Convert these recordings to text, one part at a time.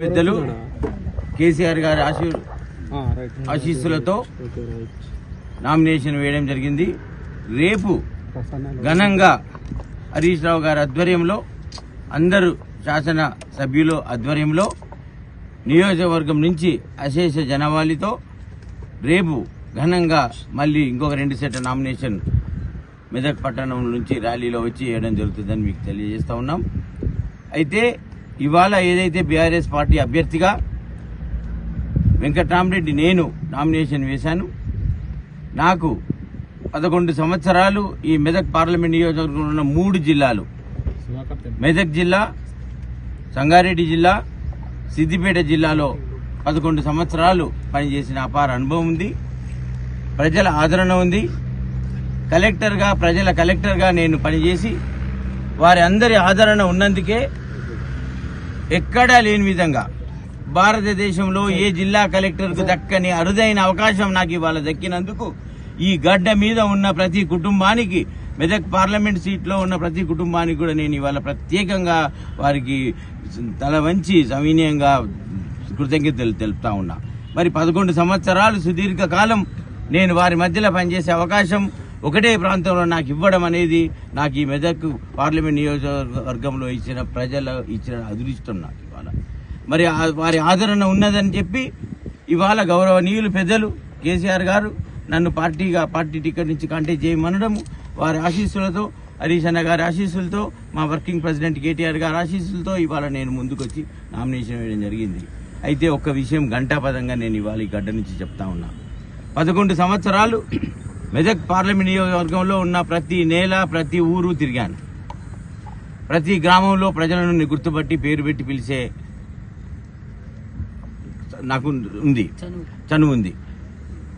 పెద్దలు కేసీఆర్ గారి ఆశీ ఆశీస్సులతో నామినేషన్ వేయడం జరిగింది. రేపు ఘనంగా హరీష్ రావు గారి ఆధ్వర్యంలో అందరూ శాసన సభ్యుల ఆధ్వర్యంలో నియోజకవర్గం నుంచి అశేష జనవాళితో రేపు ఘనంగా మళ్ళీ ఇంకొక రెండు సెట్ల నామినేషన్ మెదక్ పట్టణం నుంచి ర్యాలీలో వచ్చి వేయడం జరుగుతుందని మీకు తెలియజేస్తా ఉన్నాం. అయితే ఇవాళ ఏదైతే బీఆర్ఎస్ పార్టీ అభ్యర్థిగా వెంకటరామరెడ్డి నేను నామినేషన్ వేశాను నాకు పదకొండు సంవత్సరాలు ఈ మెదక్ పార్లమెంట్ నియోజకవర్గంలో ఉన్న మూడు జిల్లాలు. మెదక్ జిల్లా సంగారెడ్డి జిల్లా సిద్దిపేట జిల్లాలో పదకొండు సంవత్సరాలు పనిచేసిన అపార అనుభవం ఉంది ప్రజల ఆదరణ ఉంది. కలెక్టర్గా ప్రజల కలెక్టర్గా నేను పనిచేసి వారి అందరి ఆదరణ ఉన్నందుకే ఎక్కడా లేని విధంగా భారతదేశంలో ఏ జిల్లా కలెక్టర్కు దక్కని అరుదైన అవకాశం నాకు ఇవాళ దక్కినందుకు ఈ గడ్డ మీద ఉన్న ప్రతి కుటుంబానికి మెదక్ పార్లమెంట్ సీట్లో ఉన్న ప్రతి కుటుంబానికి కూడా నేను ఇవాళ ప్రత్యేకంగా వారికి తల వంచి సవినీయంగా కృతజ్ఞతలు తెలుపుతా ఉన్నా. మరి పదకొండు సంవత్సరాలు సుదీర్ఘ కాలం నేను వారి మధ్యలో పనిచేసే అవకాశం ఒకటే ప్రాంతంలో నాకు ఇవ్వడం అనేది నాకు ఈ మెదక్ పార్లమెంట్ నియోజకవర్గంలో ఇచ్చిన ప్రజల ఇచ్చిన అదృష్టం నాకు ఇవాళ. మరి వారి ఆదరణ ఉన్నదని చెప్పి ఇవాళ గౌరవనీయులు పెద్దలు కేసీఆర్ గారు నన్ను పార్టీగా పార్టీ టికెట్ నుంచి కాంటాక్ట్ చేయమనడము వారి ఆశీస్సులతో హరీష్ అన్న గారి ఆశీస్సులతో మా వర్కింగ్ ప్రెసిడెంట్ కేటీఆర్ గారి ఆశీస్సులతో ఇవాళ నేను ముందుకొచ్చి నామినేషన్ వేయడం జరిగింది. అయితే ఒక్క విషయం గంటాపదంగా నేను ఇవాళ ఈ గడ్డ నుంచి చెప్తా ఉన్నా. పదకొండు సంవత్సరాలు మెదక్ పార్లమెంట్ నియోజకవర్గంలో ఉన్న ప్రతి నేల ప్రతి ఊరు తిరిగాను. ప్రతి గ్రామంలో ప్రజలను గుర్తుపట్టి పేరు పెట్టి పిలిచే నాకు ఉంది. చనువు. ఉంది.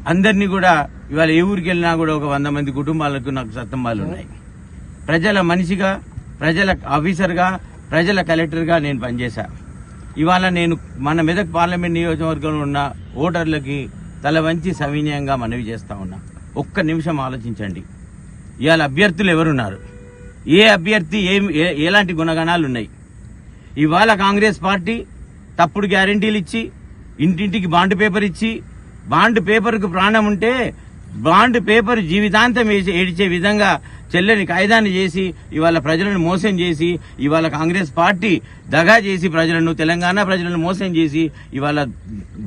అందరినీ కూడా ఇవాళ ఏ ఊరికి వెళ్ళినా కూడా ఒక వంద మంది కుటుంబాలకు నాకు సత్తంబాలు ఉన్నాయి. ప్రజల మనిషిగా ప్రజల ఆఫీసర్గా ప్రజల కలెక్టర్గా నేను పనిచేశా. ఇవాళ నేను మన మెదక్ పార్లమెంట్ నియోజకవర్గంలో ఉన్న ఓటర్లకి తల వంచి సవినయంగా మనవి చేస్తా ఉన్నా. ఒక్క నిమిషం ఆలోచించండి. ఇవాళ అభ్యర్థులు ఎవరున్నారు? ఏ అభ్యర్థి ఏం ఏ- ఎలాంటి గుణగణాలు ఉన్నాయి ఇవాళ కాంగ్రెస్ పార్టీ తప్పుడు గ్యారంటీలు ఇచ్చి ఇంటింటికి బాండ్ పేపర్ ఇచ్చి బాండ్ పేపర్కు ప్రాణం ఉంటే బాండ్ పేపర్ జీవితాంతం వేసి ఏడిచే విధంగా చెల్లని కాయిదాన్ని చేసి ఇవాళ ప్రజలను మోసం చేసి ఇవాళ కాంగ్రెస్ పార్టీ దగా చేసి ప్రజలను తెలంగాణ ప్రజలను మోసం చేసి ఇవాళ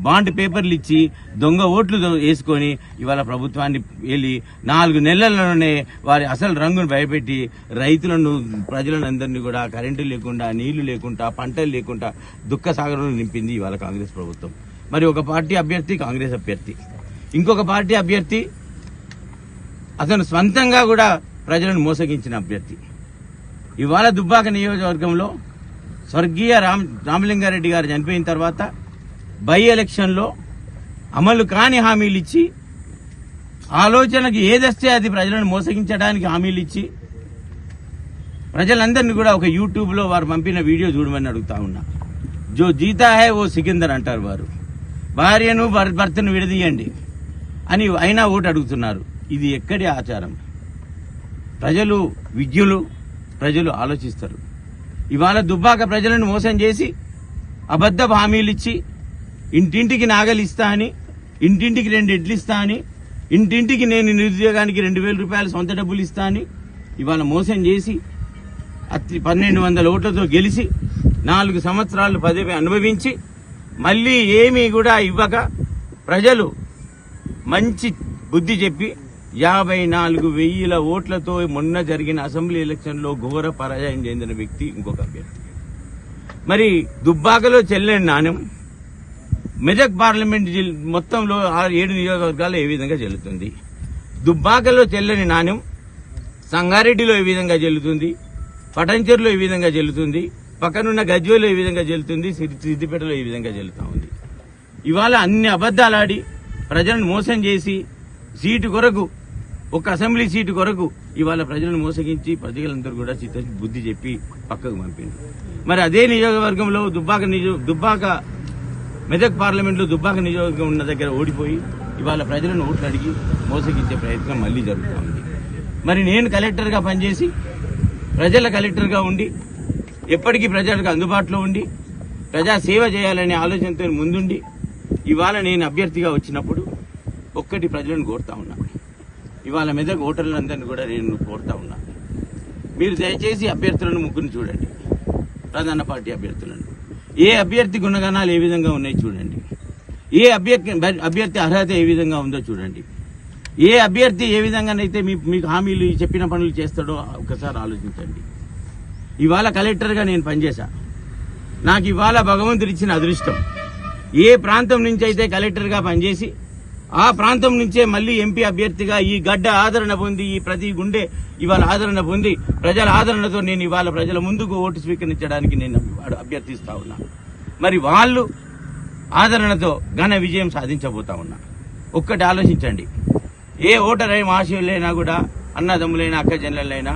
బాండ్ పేపర్లు ఇచ్చి దొంగ ఓట్లు వేసుకొని ఇవాళ ప్రభుత్వాన్ని వెళ్ళి నాలుగు నెలల్లోనే వారి అసలు రంగును భయపెట్టి రైతులను ప్రజలను అందరినీ కూడా కరెంటు లేకుండా నీళ్ళు లేకుండా పంటలు లేకుండా దుఃఖ సాగరంలో నింపింది ఇవాళ కాంగ్రెస్ ప్రభుత్వం. మరి ఒక పార్టీ అభ్యర్థి కాంగ్రెస్ అభ్యర్థి. ఇంకొక పార్టీ అభ్యర్థి. అతను స్వంతంగా కూడా ప్రజలను మోసగించిన అభ్యర్థి. ఇవాళ దుబ్బాక నియోజకవర్గంలో స్వర్గీయ రామ్ రామలింగారెడ్డి గారు చనిపోయిన తర్వాత బై ఎలక్షన్లో అమలు కాని హామీలు ఇచ్చి ఆలోచనకి ఏదొస్తే అది ప్రజలను మోసగించడానికి హామీలు ఇచ్చి ప్రజలందరినీ కూడా ఒక యూట్యూబ్లో వారు పంపిన వీడియో చూడమని అడుగుతా ఉన్నా. జో జీతా హై ఓ సికిందర్ అంటారు వారు. భార్యను భర్తను విడదీయండి. అని అయినా ఒకటి అడుగుతున్నారు. ఇది ఎక్కడి ఆచారం? ప్రజలు విద్యులు ప్రజలు ఆలోచిస్తారు. ఇవాళ దుబ్బాక ప్రజలను మోసం చేసి అబద్ధ హామీలు ఇచ్చి ఇంటింటికి నాగలు ఇస్తా అని ఇంటింటికి రెండు ఎడ్లు ఇస్తా అని ఇంటింటికి నేను నిరుద్యోగానికి రెండు వేల రూపాయలు సొంత డబ్బులు ఇస్తా అని ఇవాళ మోసం చేసి అతి పన్నెండు వందల ఓట్లతో గెలిచి నాలుగు సంవత్సరాలు పదవి అనుభవించి మళ్ళీ ఏమీ కూడా ఇవ్వక ప్రజలు మంచి బుద్ధి చెప్పి యాభై నాలుగు వెయ్యిల ఓట్లతో మొన్న జరిగిన అసెంబ్లీ ఎలక్షన్లో ఘోర పరాజయం చెందిన వ్యక్తి ఇంకొక అభ్యర్థి. మరి దుబ్బాకలో చెల్లని నాణ్యం మెదక్ పార్లమెంట్ జిల్ మొత్తంలో ఆరు ఏడు నియోజకవర్గాల్లో ఏ విధంగా చెల్లుతుంది దుబ్బాకలో చెల్లని నాణ్యం సంగారెడ్డిలో ఏ విధంగా చెల్లుతుంది పటంచెరులో ఏ విధంగా చెల్లుతుంది పక్కనున్న గజ్వేలో ఏ విధంగా చెల్లుతుంది సిద్ది- సిద్దిపేటలో ఏ విధంగా చెల్లుతా ఉంది? ఇవాళ అన్ని అబద్ధాలు ఆడి ప్రజలను మోసం చేసి సీటు కొరకు ఒక అసెంబ్లీ సీటు కొరకు ఇవాళ ప్రజలను మోసగించి ప్రజలందరూ కూడా చిత్త బుద్ధి చెప్పి పక్కకు పంపింది మరి అదే నియోజకవర్గంలో దుబ్బాక నిజ దుబ్బాక మెదక్ పార్లమెంట్లో దుబ్బాక నియోజకవర్గం ఉన్న దగ్గర ఓడిపోయి ఇవాళ ప్రజలను ఓట్లు అడిగి మోసగించే ప్రయత్నం మళ్ళీ జరుగుతోంది మరి నేను కలెక్టర్గా పనిచేసి ప్రజల కలెక్టర్గా ఉండి ఎప్పటికీ ప్రజలకు అందుబాటులో ఉండి ప్రజా సేవ చేయాలనే ఆలోచనతో ముందుండి ఇవాళ నేను అభ్యర్థిగా వచ్చినప్పుడు ఒక్కటి ప్రజలను కోరుతా ఉన్నా. ఇవాళ మెదక్ ఓటర్లందరినీ కూడా నేను కోరుతా ఉన్నా. మీరు దయచేసి అభ్యర్థులను ముగ్గురిని చూడండి. ప్రధాన పార్టీ అభ్యర్థులను. ఏ అభ్యర్థి గుణగణాలు ఏ విధంగా ఉన్నాయి చూడండి. ఏ అభ్యర్థి అభ్యర్థి అర్హత ఏ విధంగా ఉందో చూడండి. ఏ అభ్యర్థి ఏ విధంగానైతే మీ మీకు హామీలు చెప్పిన పనులు చేస్తాడో ఒకసారి ఆలోచించండి. ఇవాళ కలెక్టర్గా నేను పనిచేశా. నాకు ఇవాళ భగవంతుడిచ్చిన అదృష్టం. ఏ ప్రాంతం నుంచి అయితే కలెక్టర్గా పనిచేసి ఆ ప్రాంతం నుంచే మళ్ళీ ఎంపీ అభ్యర్థిగా ఈ గడ్డ ఆదరణ పొంది ఈ ప్రతి గుండె ఇవాళ ఆదరణ పొంది ప్రజల ఆదరణతో నేను ఇవాళ ప్రజల ముందుకు ఓటు స్వీకరించడానికి నేను అభ్యర్థిస్తా ఉన్నా. మరి వాళ్ళు ఆదరణతో ఘన విజయం సాధించబోతా ఉన్నా. ఒక్కటి ఆలోచించండి. ఏ ఓటర్ మహాశివులైనా కూడా అన్నదమ్ములైనా అక్కజనులైనా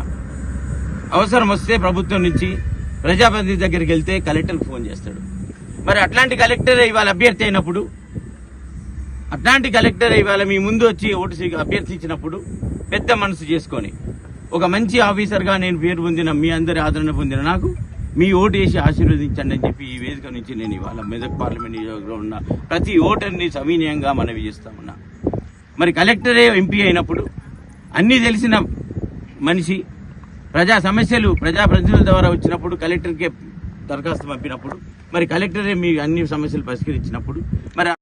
అవసరం వస్తే ప్రభుత్వం నుంచి ప్రజాప్రతినిధి దగ్గరికి వెళ్తే కలెక్టర్కి ఫోన్ చేస్తాడు. మరి అట్లాంటి కలెక్టర్ ఇవాళ అభ్యర్థి అయినప్పుడు అట్లాంటి కలెక్టర్ ఇవాళ మీ ముందు వచ్చి ఓటు అభ్యర్థించినప్పుడు పెద్ద మనసు చేసుకొని ఒక మంచి ఆఫీసర్గా నేను పేరు పొందిన మీ అందరి ఆదరణ పొందిన నాకు మీ ఓటు వేసి ఆశీర్వదించండి అని చెప్పి ఈ వేదిక నుంచి నేను ఇవాళ మెదక్ పార్లమెంట్ నియోజకవర్గంలో ఉన్న ప్రతి ఓటర్ని సవినయంగా మనవి చేస్తామన్నా మరి కలెక్టరే ఎంపీ అయినప్పుడు అన్నీ తెలిసిన మనిషి ప్రజా సమస్యలు ప్రజాప్రతినిధుల ద్వారా వచ్చినప్పుడు కలెక్టర్కే దరఖాస్తు పంపినప్పుడు మరి కలెక్టరే మీ అన్ని సమస్యలు పరిష్కరించినప్పుడు మరి